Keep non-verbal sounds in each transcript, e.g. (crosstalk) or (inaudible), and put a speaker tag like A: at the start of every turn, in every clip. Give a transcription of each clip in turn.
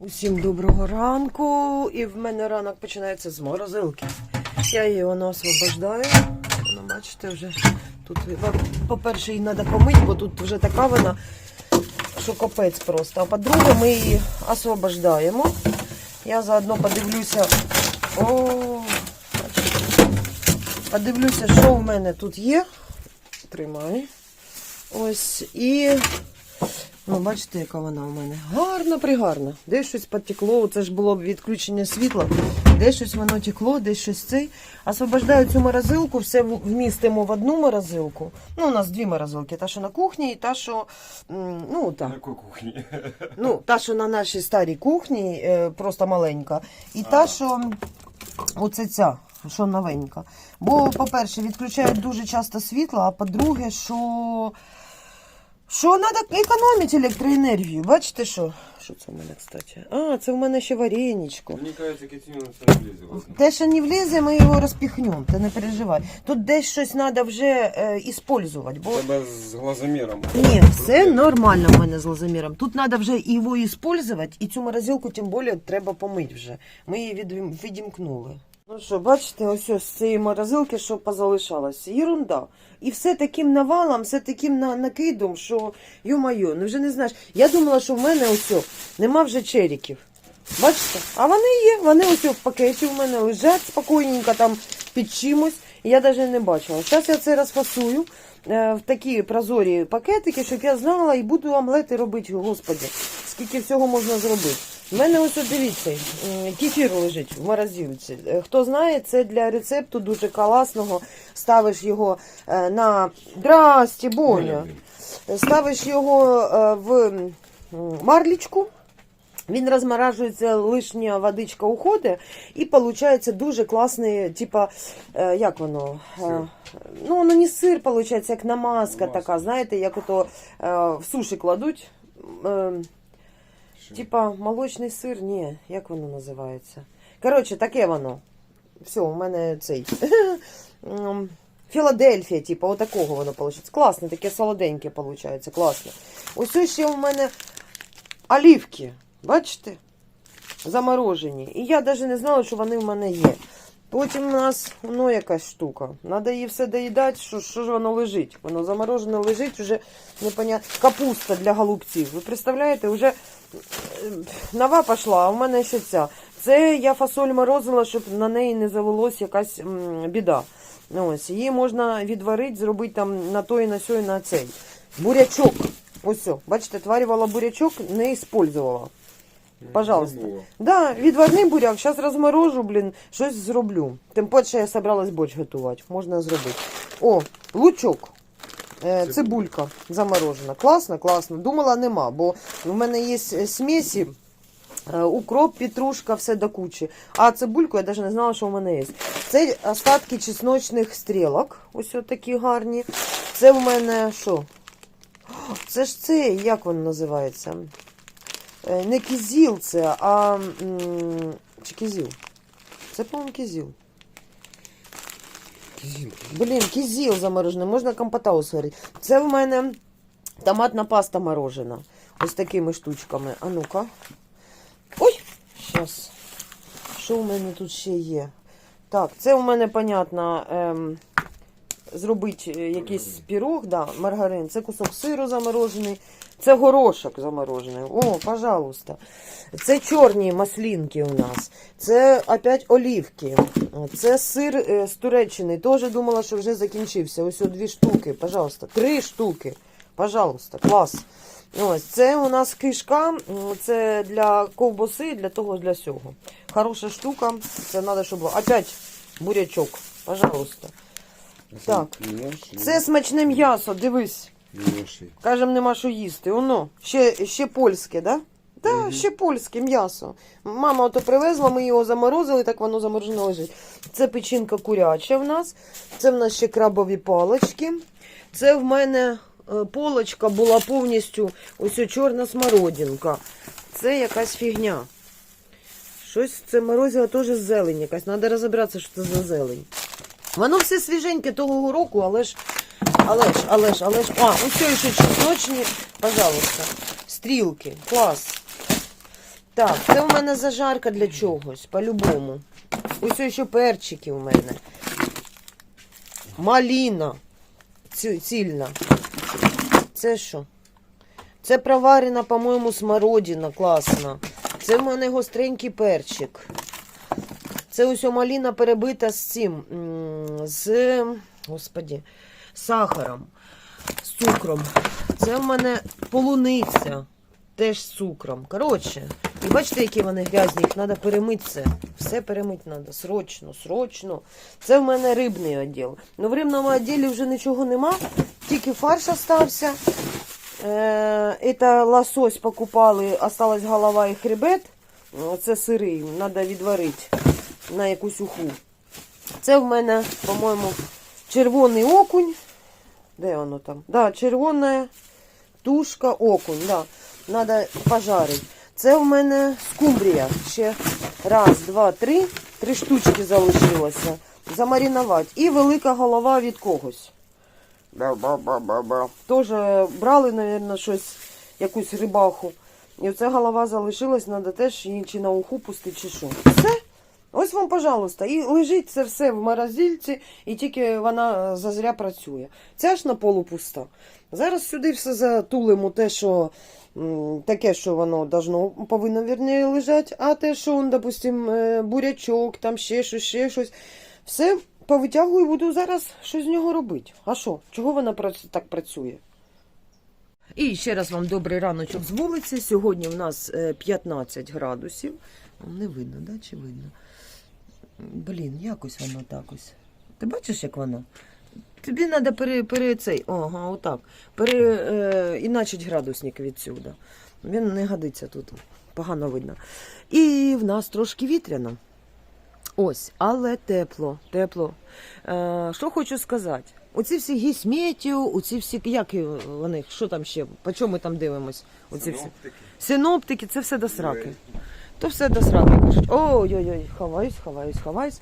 A: Усім доброго ранку. І в мене ранок починається з морозилки. Я її воно освобождаю. Воно, бачите, вже тут, по-перше, її треба помити, бо тут вже така вона, що капець просто. А по-друге, ми її освобождаємо. Я заодно подивлюся. О, подивлюся, що в мене тут є. Тримай. Ось і. Ну, бачите, яка вона у мене. Гарна, пригарна. Десь щось потекло. Це ж було б відключення світла. Десь щось воно текло, десь щось цей. Освобождаю цю морозилку, все вмістимо в одну морозилку. Ну, у нас дві морозилки. Та, що на кухні, і та, що. Ну, так.
B: На кухні? (laughs)
A: Ну, та, що на нашій старій кухні, е, просто маленька. І та, що оце ця, що новенька. Бо, по-перше, відключають дуже часто світло, а по-друге, що. Що треба економити електроенергію. Бачите, що? Що це в мене, кстати? А, це в мене ще вареничко.
B: Мені кажеться, Катерина, це не влізе. власне.
A: Те, що не влізе, ми його розпіхнемо, ти не переживай. Тут десь щось треба вже е, іспользувати, бо
B: Тебе з глазоміром.
A: Ні, все нормально в мене з лазоміром. Тут треба вже його іспользувати, і цю морозилку тим більше треба помити вже. Ми її від, відімкнули. Ну що, бачите, ось ось з цієї морозилки, що позалишалося. Єрунда. І все таким навалом, все таким на, накидом, що ю-майо, ну вже не знаєш. Я думала, що в мене ось нема вже черіків. Бачите? А вони є, вони ось в пакеті в мене лежать спокійненько там під чимось. Я навіть не бачила. Зараз я це розфасую е, в такі прозорі пакетики, щоб я знала і буду омлети робити, господи, скільки всього можна зробити. У мене ось дивіться, кефір лежить в морозилці. Е, Хто знає, це для рецепту дуже класного. Ставиш його е, на Здрасте, Боня. Ставиш його е, в марлічку. Він розморажується, лишня водичка уходить, і виходить дуже класний, типа, як воно?
B: Сир.
A: ну, воно не сир, виходить, як намазка
B: Намазка.
A: така, знаєте, як ото в суші кладуть.
B: Що?
A: типа молочний сир, ні, як воно називається? Коротше, таке воно. Все, у мене цей. Філадельфія, типу, отакого воно виходить. Класне, таке солоденьке виходить, класно. Ось ще у мене олівки, бачите? Заморожені. І я навіть не знала, що вони в мене є. Потім у нас ну, якась штука. Треба її все доїдати, що, що ж воно лежить. Воно заморожене лежить, вже непонятно. Капуста для голубців. Ви представляєте, вже е, нова пішла, а в мене ще ця. Це я фасоль морозила, щоб на неї не завелась якась біда. Ось, її можна відварити, зробити там на той, на сьой, на цей. Бурячок. Ось, бачите, тварювала бурячок, не использувала. Пожалуйста.
B: Забула.
A: Да, відварний буряк, зараз розморожу, блін, щось зроблю. Тим паче я собралась борщ готувати, можна зробити. О, лучок. Е, цибулька заморожена. Класно, класно. Думала, нема, бо в мене є е, смесі. е, Укроп, петрушка, все до кучі. А цибульку я навіть не знала, що в мене є. Це остатки чесночних стрілок. Ось такі гарні. Це в мене що? Це ж це, як воно називається? Е, Не кізіл це, а чи кізіл? Це, по-моєму, кізіл. Блін, кізіл заморожений, можна компота усварити. Це в мене томатна паста морожена. Ось такими штучками. А ну-ка. Ой! Щас. Що у мене тут ще є? Так, це у мене, понятно, ем, зробити е, якийсь пірог, да, маргарин. Це кусок сиру заморожений. Це горошок заморожений. О, пожалуйста. Це чорні маслінки у нас. Це опять олівки. Це сир е, з Туреччини. Теж думала, що вже закінчився. Ось о, дві штуки, пожалуйста. Три штуки. Пожалуйста, клас. Ось, це у нас кишка, це для ковбаси, для того, для сього. Хороша штука. Це треба, щоб було. Опять бурячок. Пожалуйста. Так. Це смачне м'ясо, дивись.
B: Ноші.
A: Кажем, нема що їсти. Воно. Ще, ще польське, да? Да,
B: Мгм.
A: ще польське м'ясо. Мама ото привезла, ми його заморозили, так воно заморожено лежить. Це печінка куряча в нас. Це в нас ще крабові палочки. Це в мене е, полочка була повністю ось чорна смородинка. Це якась фігня. Щось це морозило теж зелень якась. Треба розібратися, що це за зелень. Воно все свіженьке того року, але ж, але ж, але ж. А, ось ще чесночні, пожалуйста. Стрілки. Клас. Так, це у мене зажарка для чогось, по-любому. Ось ще перчики у мене. Маліна. Ці- Цільна. Це що? Це проварена, по-моєму, смородина класна. Це в мене гостренький перчик. Це ось маліна перебита з цим. З. Господі, сахаром, з цукром. Це в мене полуниця. Теж з цукром. Коротше, і бачите, які вони грязні, їх треба перемити все. Все перемити треба. Срочно, срочно. Це в мене рибний відділ. Ну, в рибному відділі вже нічого нема, тільки фарш остався. Е, це лосось покупали, осталась голова і хребет. Це сирий, треба відварити на якусь уху. Це в мене, по-моєму, червоний окунь. Де воно там? Да, червона тушка, окунь, да. Надо пожарити. Це в мене скумбрія. Ще раз, два, три. Три штучки залишилося. Замаринувати. І велика голова від когось. Тоже брали, мабуть, щось, якусь рибаху. І оця голова залишилась, треба теж її чи на уху пустити, чи що. Все. Ось вам, пожалуйста, і лежить це все в морозильці, і тільки вона е, зазря працює. Ця ж на полу пуста. Зараз сюди все затулимо те, що таке, що воно должно, повинно вірніше лежати, а те, що, он, допустим, е, бурячок, там ще щось, ще щось. Все повитягую і буду зараз щось з нього робити. А що? Чого вона так працює? І ще раз вам добрий раночок з вулиці. Сьогодні в нас е, 15 градусів. Не видно, да? чи видно? Блін, якось воно так ось. Ти бачиш, як воно? Тобі треба пере, пере цей, ага, отак. Пере, е, іначить градусник відсюди. Він не годиться тут. Погано видно. І в нас трошки вітряно. Ось, але тепло, тепло. Е, що хочу сказати? Оці всі гісметів, оці всі, як вони, що там ще, по чому ми там дивимось? Оці всі.
B: Синоптики.
A: Синоптики, це все до сраки. То все до сраки кажуть. Ой-ой-ой, ховаюсь, ховаюсь, ховаюсь.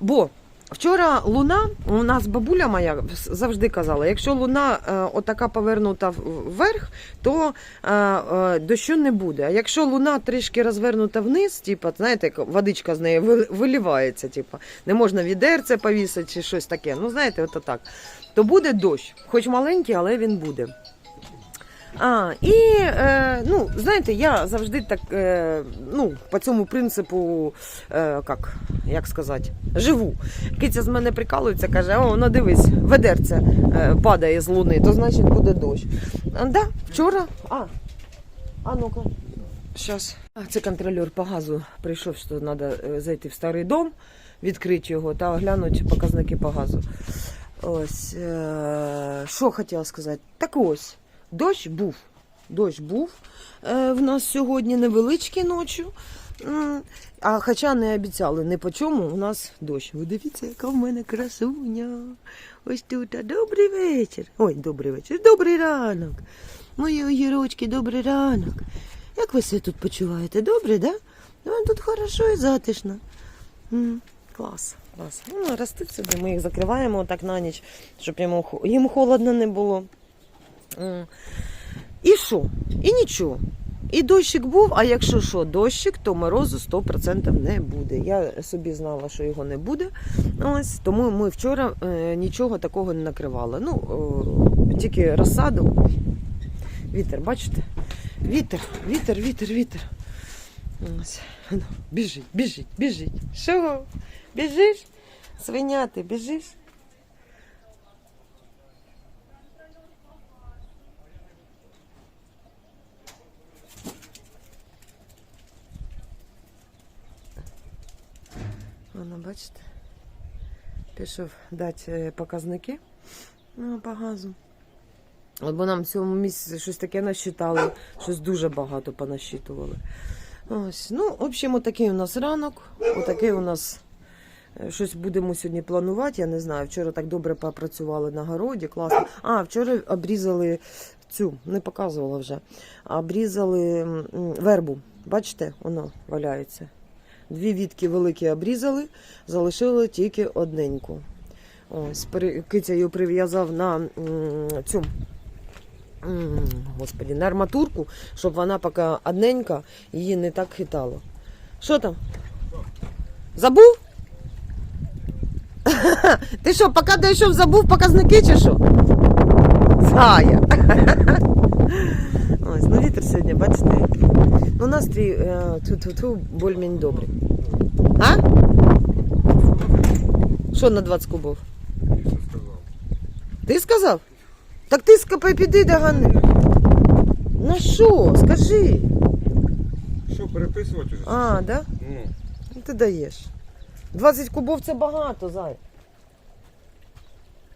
A: Бо вчора луна, у нас бабуля моя завжди казала, якщо луна е, отака повернута вверх, то е, е, дощу не буде. А якщо луна трішки розвернута вниз, типу, знаєте, як водичка з неї ви- виливається, типу, не можна відерце повісити чи щось таке. Ну, знаєте, от так. То буде дощ. Хоч маленький, але він буде. А, і е, ну, знаєте, я завжди так, е, ну, по цьому принципу, е, як, як сказати, живу. Киця з мене прикалується, каже: о, ну дивись, ведерце е, падає з луни, то значить буде дощ. А, да, вчора. А, а ну-ка. Щас. Це контролер по газу прийшов, що треба зайти в старий дом, відкрити його та оглянути показники по газу. Ось, е, що хотіла сказати? Так ось. Дощ був. Дощ був е, в нас сьогодні невеличкий ночі. А хоча не обіцяли ні по чому, у нас дощ. Ви дивіться, яка в мене красуня. Ось тут. а Добрий вечір. Ой, добрий вечір. Добрий ранок. Мої огірочки, добрий ранок. Як ви себе тут почуваєте? Добре, да? Вам тут хорошо і затишно. Клас, клас. Ну, ростуть собі, ми їх закриваємо так на ніч, щоб йому, їм холодно не було. М. І що? І нічого. І дощик був, а якщо що, дощик, то морозу 100% не буде. Я собі знала, що його не буде. Ось, тому ми вчора е, нічого такого не накривали. Ну, е, тільки розсаду. Вітер, бачите? Вітер, вітер, вітер, вітер. Ось. Біжить, біжить, біжить. Що? Біжиш? Свиняти, біжиш? Воно, бачите, пішов дати е, показники по газу. От бо нам в цьому місяці щось таке насчитали, щось дуже багато понасчитували. Ось, ну, в общем, отакий у нас ранок, отакий у нас е, щось будемо сьогодні планувати. Я не знаю. Вчора так добре попрацювали на городі, класно. А, вчора обрізали цю, не показувала вже. Обрізали вербу. Бачите, воно валяється. Дві вітки великі обрізали, залишили тільки одненьку. Ось, киця її прив'язав на цю м, господи, на арматурку, щоб вона поки одненька, її не так хитало. Що там? Забув? (laughs) Ти що, поки дійшов, забув показники чи що? Зая. (laughs) Ось, ну вітер сьогодні, бачите. Ну, настрій е, ту-ту-ту, більш-менш добрий. А? Що на 20 кубов?
B: Ти сказав?
A: Так ти скопай піди догани. На що? Скажи.
B: Що, переписувати вже?
A: А, да?
B: Ну,
A: Ну ти даєш. 20 кубов це багато, зай.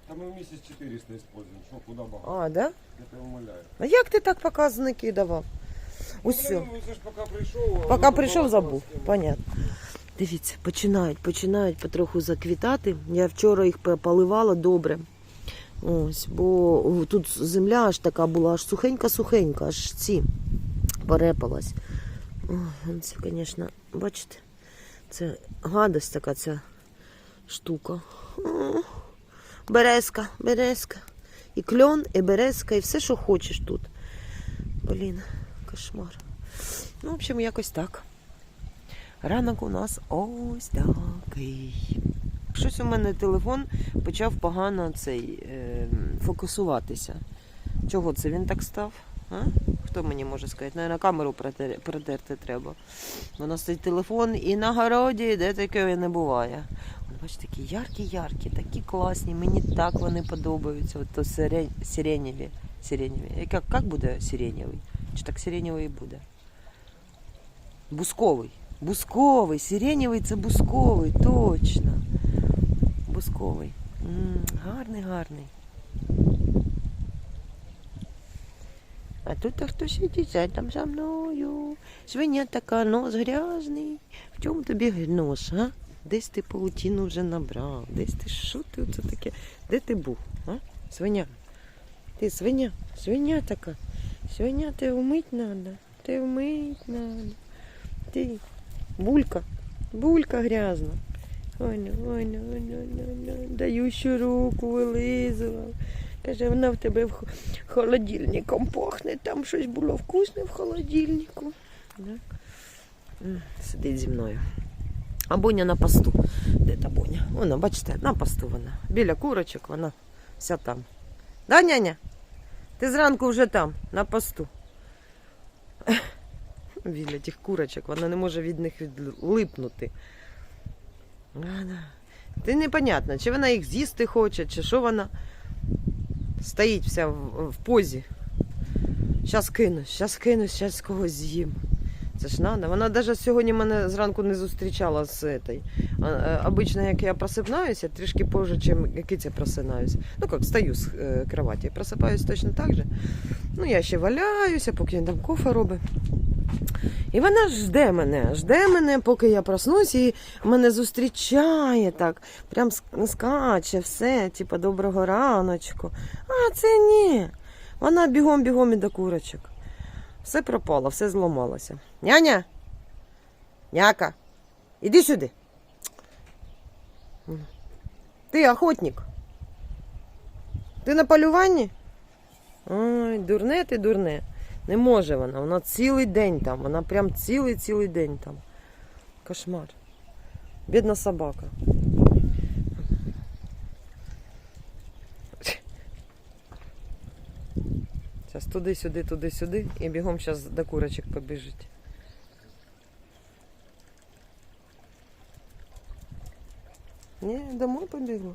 B: та ми в місяць 400 используємо. Що, куди багато?
A: А, да?
B: Я тебе умоляю.
A: А як ти так показники давав?
B: Ж поки прийшов.
A: забув. Понятно. Дивіться, починають, починають потроху заквітати. Я вчора їх поливала добре. Ось, бо тут земля аж така була, аж сухенька-сухенька, аж ці порепалась. Ой, Це, звісно, бачите, це гадость така ця штука. О, Березка, березка. І кльон, і березка, і все, що хочеш тут. Блін, кошмар. Ну, в общем, якось так. Ранок у нас ось такий. Щось у мене телефон почав погано цей е, фокусуватися. Чого це він так став? А? Хто мені може сказати? Навіть камеру протер- протерти треба. Воно стоїть телефон і на городі, де таке не буває. От бачите, такі яркі-яркі, такі класні. Мені так вони подобаються. От то сиренєві. Сиренєві. Як, як буде сиренєвий? Чи так сиренєвий буде? Бусковий. Бусковий. Сиренєвий це бусковий, точно. Бусковий. гарний, гарний. А тут хтось сидить там за мною. Свиня така, нос грязний. В чому тобі нос, а? Десь ти паутину вже набрав. Десь ти що ти оце таке? Де ти був? А? Свиня. Ти свиня, свиня така. Свиня, ти вмить надо. Ти вмить надо. Ти булька. Булька грязна. Ой, ну, ой, ну, ой, ну, ну, ну. Даю ще руку вилизував. Каже, вона в тебе в холодильником пахне, там щось було вкусне в холодильнику. Сидить зі мною. А Боня на посту. Де та Боня? Вона, бачите, на посту вона. Біля курочок вона вся там. Да, няня? Ти зранку вже там, на посту. Біля тих курочок, вона не може від них відлипнути. Ти непонятно, чи вона їх з'їсти хоче, чи що вона стоїть вся в, в позі. Щас кинусь, щас кинусь, щас когось з'їм. Це ж надо. Вона навіть сьогодні мене зранку не зустрічала з этой. Е, Обично, як я просипаюся, трішки позже, чим киця просинаюся. Ну як, стою з е, кроваті, просипаюсь точно так же. Ну, я ще валяюся, поки він там кофе робить. І вона жде мене, жде мене, поки я проснусь, і мене зустрічає так, прям скаче, все, типа доброго раночку. А це ні. Вона бігом-бігом і до курочок. Все пропало, все зламалося. Няня. Няка. Іди сюди. Ти охотник. Ти на полюванні? Ой, дурне ти дурне. Не може вона. Вона цілий день там. Вона прям цілий-цілий день там. Кошмар. Бідна собака. Зараз туди-сюди, туди-сюди і бігом зараз до курочок побіжить. Ні, домой побігла.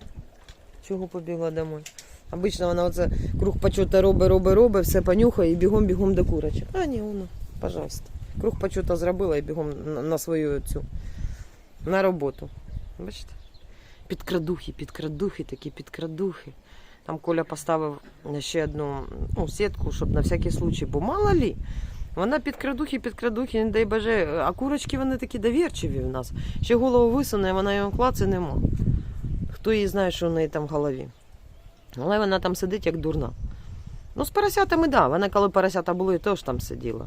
A: Чого побігла домой? Обично вона оце круг почута робить, робить, робить, все понюхає і бігом-бігом до курочок. А ні, воно, пожалуйста. Круг почута зробила і бігом на, свою цю на роботу. Бачите? Підкрадухи, підкрадухи, такі підкрадухи. Там Коля поставив ще одну ну, сітку, щоб на всякий случай, бо мало лі. Вона підкрадухи, підкрадухи, не дай боже. А курочки вони такі довірчиві в нас. Ще голову висуне, вона його клаце нема. Хто її знає, що в неї там в голові. Але вона там сидить як дурна. Ну, з поросятами, так. Да. Вона, коли поросята були, теж там сиділа.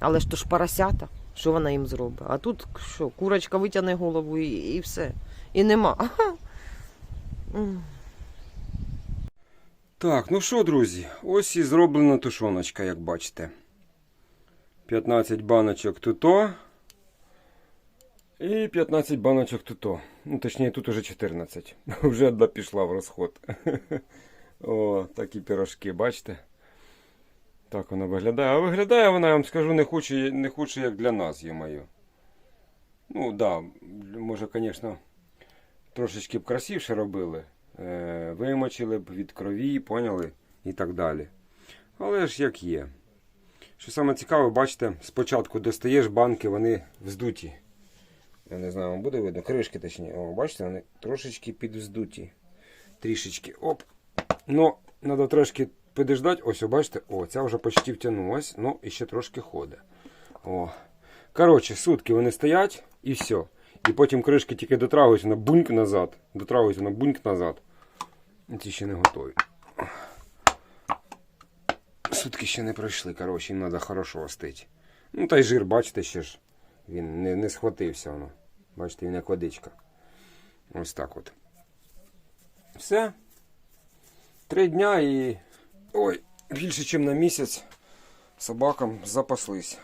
A: Але ж то ж поросята, що вона їм зробить? А тут що, курочка витягне голову і, і все. І нема. (laughs) Ага.
C: Так, ну що, друзі, ось і зроблена тушоночка, як бачите. 15 баночок туто. І 15 баночок туто. Ну, точніше, тут уже 14. (laughs) Вже одна пішла в розход. (laughs) О, такі пірожки, бачите? Так вона виглядає. А виглядає вона, я вам скажу, не худше, не худше як для нас, є. Ну, да, може, звісно, трошечки б красивше робили. Е, вимочили б від крові, поняли? І так далі. Але ж як є. Що саме цікаве, бачите, спочатку достаєш банки, вони вздуті. Я не знаю, вам буде видно, кришки точні. О, бачите, вони трошечки підвздуті. Трішечки. Оп. Ну, треба трошки підождати. Ось, о, бачите, о, ця вже почти втягнулась, ну і ще трошки ходить. О. Коротше, сутки вони стоять і все. І потім кришки тільки дотрагуються на буньк назад. Дотрагуються на буньк назад. Ці ще не готові. Сутки ще не пройшли, коротше, їм треба хорошо остити. Ну та й жир, бачите, ще ж. Він не, не схватився воно. Бачите, він як водичка. Ось так от. Все. Три дня і. Ой, більше, ніж на місяць собакам запаслись.